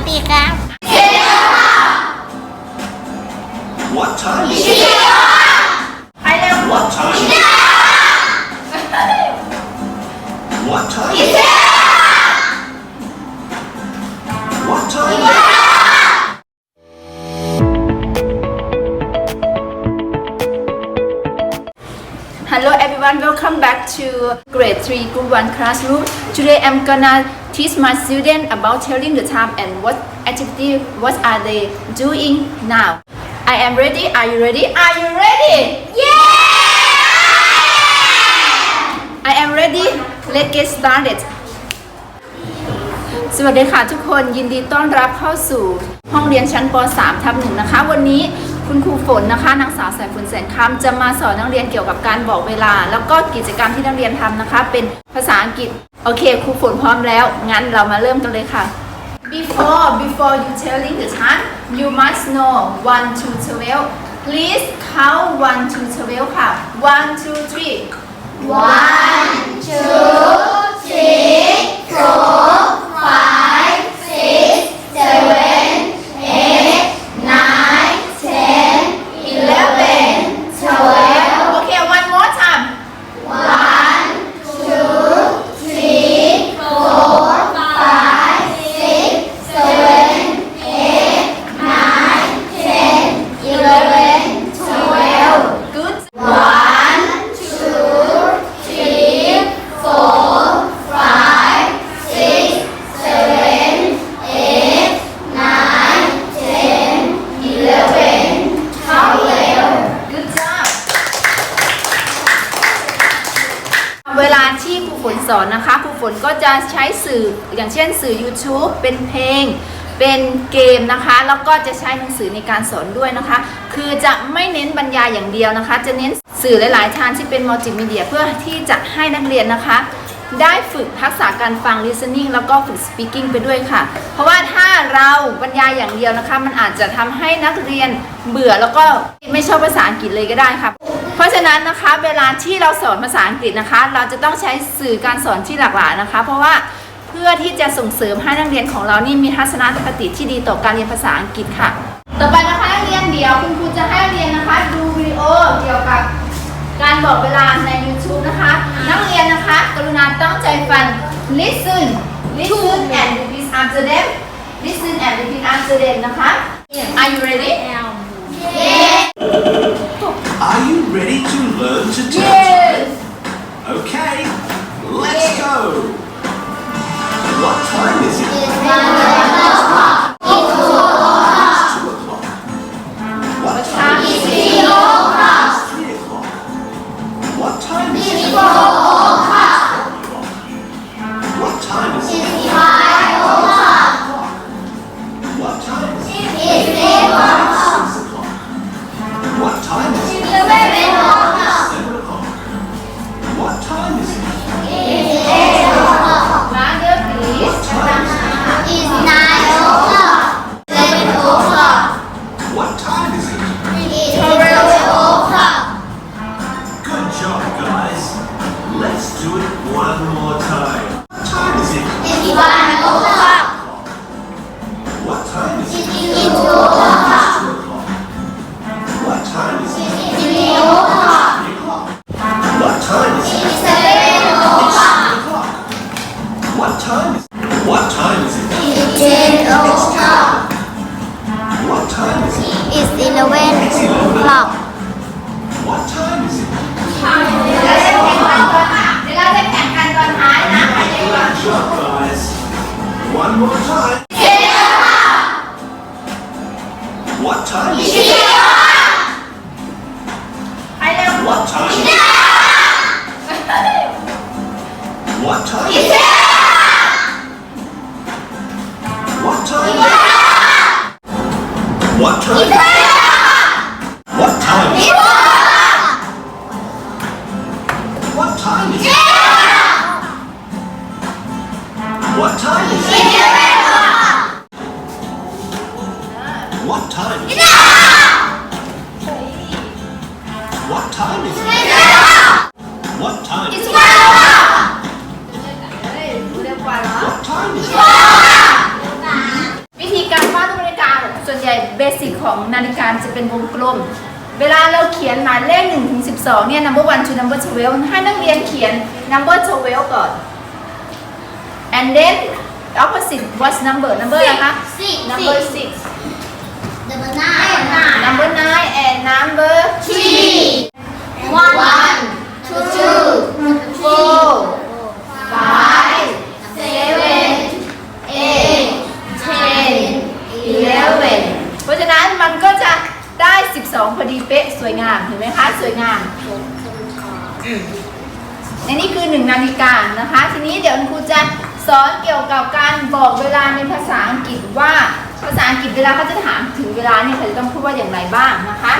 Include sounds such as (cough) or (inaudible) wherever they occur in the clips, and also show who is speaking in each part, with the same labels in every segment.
Speaker 1: วัสดีครับ
Speaker 2: What time is
Speaker 3: ไปเร็ว
Speaker 2: What time (laughs) What time What time
Speaker 3: Hello everyone, welcome back to grade 3 group 1 classroom. Today I'm gonna teach my student about telling the time and what activity, what are they doing now. I am ready, are you ready? Are you ready? Yeah! I am ready, let's get started. สวัสดีค่ะทุกคนยินดีต้อนรับเข้าสู่ห้องเรียนชั้นป .3 ทับหนึ่งนะคะ วันนี้ คุณครูฝนนะคะนางสาวสายฝนแสนคำจะมาสอนนักเรียนเกี่ยวกับการบอกเวลา แล้วก็กิจกรรมที่นักเรียนทำนะคะ เป็นภาษาอังกฤษโอเคครูฝนพร้อมแล้ว งั้นเรามาเริ่มกันเลยค่ะ before before you telling the time you must know 1 to 12 please count 1 to 12ค่ะ1 two three
Speaker 1: one two three four five six seven eight nine ten eleven twelve
Speaker 3: โอเค one more time
Speaker 1: one two three four five six seven eight nine ten eleven twelve
Speaker 3: good
Speaker 1: One, two, three, four, five, six, seven, eight, nine, ten, eleven, twelve.
Speaker 3: Good job เวลาที่ครูฝนสอนนะคะครูฝนก็ จะใช้สื่ออย่างเช่นสื่อ YouTube เป็นเพลง เป็นเกมนะคะ แล้วก็จะใช้หนังสือในการสอนด้วยนะคะ คือจะไม่เน้นบรรยายอย่างเดียวนะคะ จะเน้นสื่อหลาย ๆ ทางที่เป็นมัลติมีเดียเพื่อที่จะให้นักเรียนนะคะ ได้ฝึกทักษะการฟัง listening แล้วก็ฝึก speaking ไปด้วยค่ะ เพราะว่าถ้าเราบรรยายอย่างเดียวนะคะ มันอาจจะทำให้นักเรียนเบื่อแล้วก็ไม่ชอบภาษาอังกฤษเลยก็ได้ค่ะ เพราะฉะนั้นนะคะเวลาที่เราสอนภาษาอังกฤษนะคะ เราจะต้องใช้สื่อการสอนที่หลากหลายนะคะ เพราะว่าเพื่อที่จะส่งเสริมให้นักเรียนของเรานี่มีทัศนคติที่ดีต่อการเรียนภาษาอังกฤษค่ะ ต่อไปนะคะนักเรียนเดี๋ยวคุณครูจะให้นักเรียนนะคะ ดูวิดีโอเกี่ยวกับ การบอกเวลาใน YouTube นะคะ นักเรียนนะคะ กรุณาตั้งใจฟัง listen listen and repeat after them listen and repeat after them นะคะ Are you ready
Speaker 2: Are you ready to learn to tell
Speaker 3: Yes
Speaker 2: time? Okay, let's go. What time is it? What
Speaker 3: เป็นวงกลม เวลาเราเขียนหมายเลข1ถึง12 เนี่ย number 1 to number 12ให้นักเรียนเขียน number 12ก่อน and then opposite what's number number อะไรคะ
Speaker 1: six
Speaker 3: number 6
Speaker 1: number nine
Speaker 3: number 9 and number
Speaker 1: three one two
Speaker 3: four five seven eight ten eleven เพราะฉะนั้นมันก็จะได้ 12 พอดีเป๊ะสวยงาม เห็นไหมคะ สวยงามในนี้คือ1นาฬิกานะคะ ทีนี้เดี๋ยวคุณครูจะสอนเกี่ยวกับการบอกเวลาในภาษาอังกฤษว่าภาษาอังกฤษเวลาเขาจะถามถึงเวลาเนี่ยเขาจะต้องพูดว่าอย่างไรบ้างนะคะ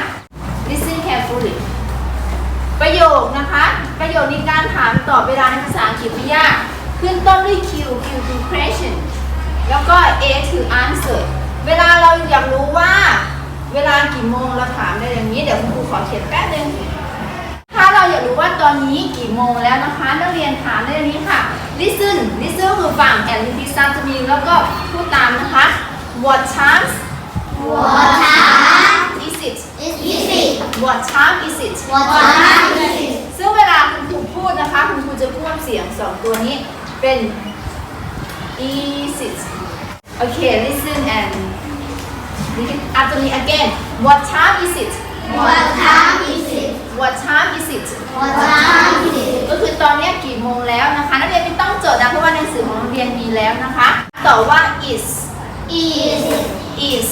Speaker 3: listen carefully ประโยคนะคะ ประโยคในการถามตอบเวลาในภาษาอังกฤษไม่ยาก ขึ้นต้นด้วย Q Q คือ question แล้วก็ A คือ answer เวลาเราอยากรู้ว่า เวลากี่โมงเราถามได้อย่างนี้ เดี๋ยวคุณครูขอเขียนแป๊บนึง ถ้าเราอยากรู้ว่าตอนนี้กี่โมงแล้วนะคะ นักเรียนถามได้อย่างนี้ค่ะ listen listen คือฟัง and repeat after me แล้วก็พูดตามนะคะ what time
Speaker 1: what time
Speaker 3: is it
Speaker 1: is it
Speaker 3: what time is it
Speaker 1: what time is it
Speaker 3: ซึ่งเวลาคุณครูพูดนะคะ คุณครูจะพูดเสียงสองตัวนี้เป็น is it โอเค listen and repeat after me again what time is it
Speaker 1: what time is it
Speaker 3: what time is it
Speaker 1: what time is it
Speaker 3: ก็คือตอนเนี้ยกี่โมงแล้วนะคะนักเรียนไม่ต้องจดนะเพราะว่าหนังสือของโรงเรียนมีแล้วนะคะ ต่อว่า is
Speaker 1: is
Speaker 3: is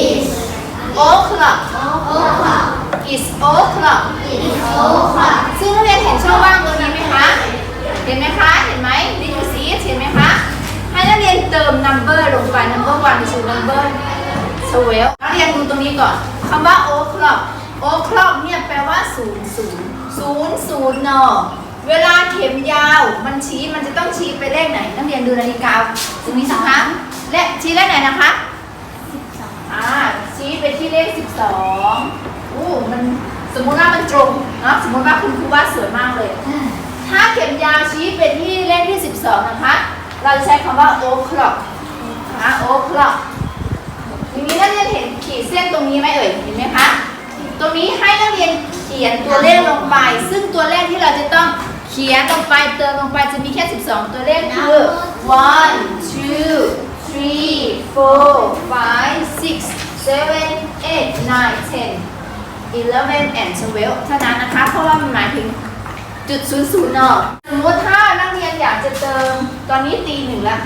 Speaker 1: is
Speaker 3: o'clock
Speaker 1: o'clock
Speaker 3: is o'clock
Speaker 1: is o'clock
Speaker 3: ซึ่งนักเรียนเห็นช่องว่างตรงนี้ไหมคะ เห็นไหมคะ เห็นไหม Did you see it เห็นไหมคะ ให้นักเรียนเติม number ลงไป number one to number twelve นักเรียนดูตรงนี้ก่อนคำว่า o'clock o'clock เนี่ยแปลว่าศูนย์ศูนย์ศูนย์ศูนย์นอเวลาเข็มยาวมันชี้มันจะต้องชี้ไปเลขไหน นักเรียนดูนาฬิกาตรงนี้สิคะและชี้เลขไหนนะคะอ่าชี้ไปที่เลข 12อู้มันสมมุติว่ามันตรงเนาะสมมุติว่าคุณครูว่าสวยมากเลย ถ้าเข็มยาวชี้ไปที่เลขที่ 12 นะคะ เราจะใช้คำว่า o'clock นะ o'clock ทีนี้นักเรียนเห็นขีดเส้นตรงนี้ไหมเอ่ยเห็นไหมคะตรงนี้ให้นักเรียนเขียนตัวเลขลงไป ซึ่งตัวเลขที่เราจะต้องเขียนลงไปเติมลงไปจะมีแค่ 12 ตัวเลขคือ one two three four five six seven eight nine ten eleven and twelve เท่านั้นนะคะ เพราะว่ามันหมายถึงจุดศูนย์ศูนย์เนาะสมมติถ้านักเรียนอยากจะเติมตอนนี้ตีหนึ่งละ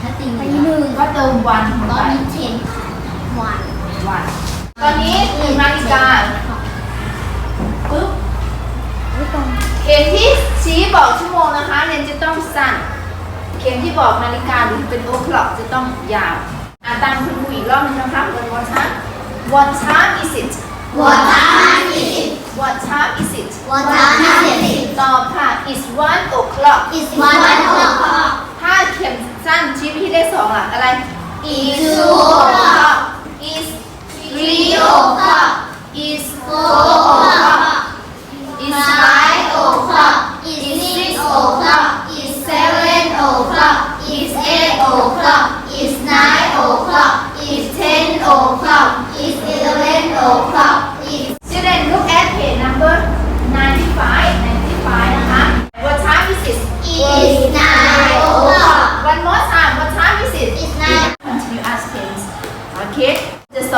Speaker 1: ถ้าตีหนึ่ง
Speaker 3: ก็เติมวันลง
Speaker 1: ตอ
Speaker 3: ไป
Speaker 1: นนี้เทน วัน
Speaker 3: วันตอนนี้หนึ่งนาฬิกาปุ๊บ
Speaker 1: ไม่ตรง
Speaker 3: เข็มที่ชี้บอกชั่วโมงนะคะเรียนจะต้องสั้น เข็มที่บอกนาฬิกาหรือเป็นโอคล็อกจะต้องยาวอ่านตามคุณครูอีกรอบนึงนะคะ One more time What time is it
Speaker 1: What time is it
Speaker 3: What time is it
Speaker 1: What time is it
Speaker 3: ตอบค่ะ It's one o'clock
Speaker 1: It's one o'clock
Speaker 3: ถ้าเข็มสั้นชี้ไปที่เลขสองล่ะอะไร
Speaker 1: It's two o'clock
Speaker 3: is
Speaker 1: 3 o'clock.
Speaker 3: It's 4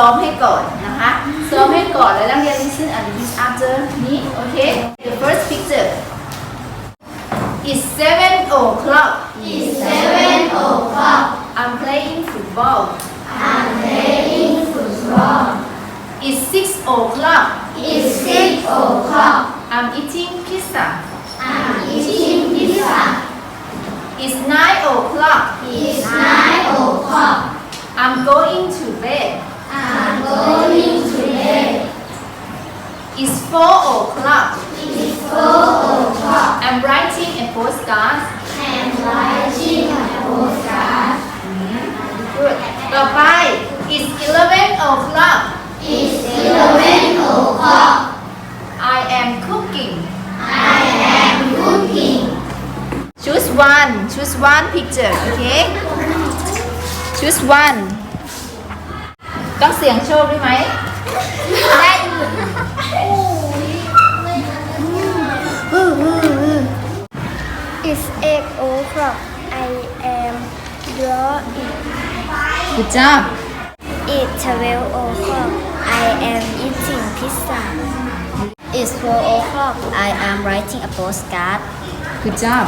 Speaker 3: ซ้อมให้ก่อนนะคะ ซ้อมให้ก่อนแล้วนักเรียน listen and repeat after นี้โอเค The first picture is 7 o'clock
Speaker 1: is seven o'clock
Speaker 3: I'm playing football
Speaker 1: I'm playing football
Speaker 3: It's 6 o'clock
Speaker 1: is six o'clock
Speaker 3: I'm eating pizza
Speaker 1: I'm eating pizza
Speaker 3: It's 9 o'clock
Speaker 1: is nine o'clock
Speaker 3: I'm going to bed
Speaker 1: I'm going to bed
Speaker 3: It's 4 o'clock
Speaker 1: is four o'clock
Speaker 3: I'm writing a postcard
Speaker 1: I'm writing a postcard
Speaker 3: Good ต่อไป It's 11 o'clock
Speaker 1: is eleven o'clock
Speaker 3: I am cooking
Speaker 1: I am cooking
Speaker 3: Choose one Choose one picture okay Choose one ต้องเสียงโชคด้วยไหม
Speaker 4: ได้อยู่
Speaker 1: It's eight o'clock. I am drawing.
Speaker 3: Good job
Speaker 1: It's twelve o'clock. I am eating pizza. It's four o'clock. I am writing a postcard.
Speaker 3: Good job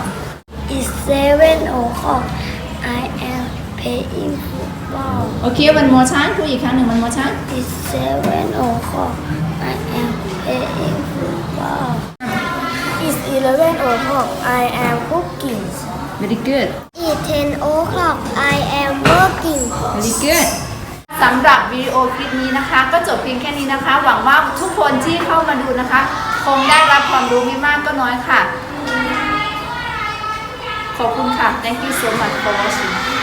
Speaker 1: It's seven o'clock. I am playing football.
Speaker 3: โอเค one more time พูดอีกครั้งหนึ่ง one more time
Speaker 1: It's seven o'clock. I am playing football. It's eleven o'clock. I am cooking.
Speaker 3: very good
Speaker 1: It's ten o'clock. I am working.
Speaker 3: very good สำหรับวิดีโอคลิปนี้นะคะ ก็จบเพียงแค่นี้นะคะ หวังว่าทุกคนที่เข้ามาดูนะคะ คงได้รับความรู้ไม่มากก็น้อยค่ะ ขอบคุณค่ะ thank you so much for watching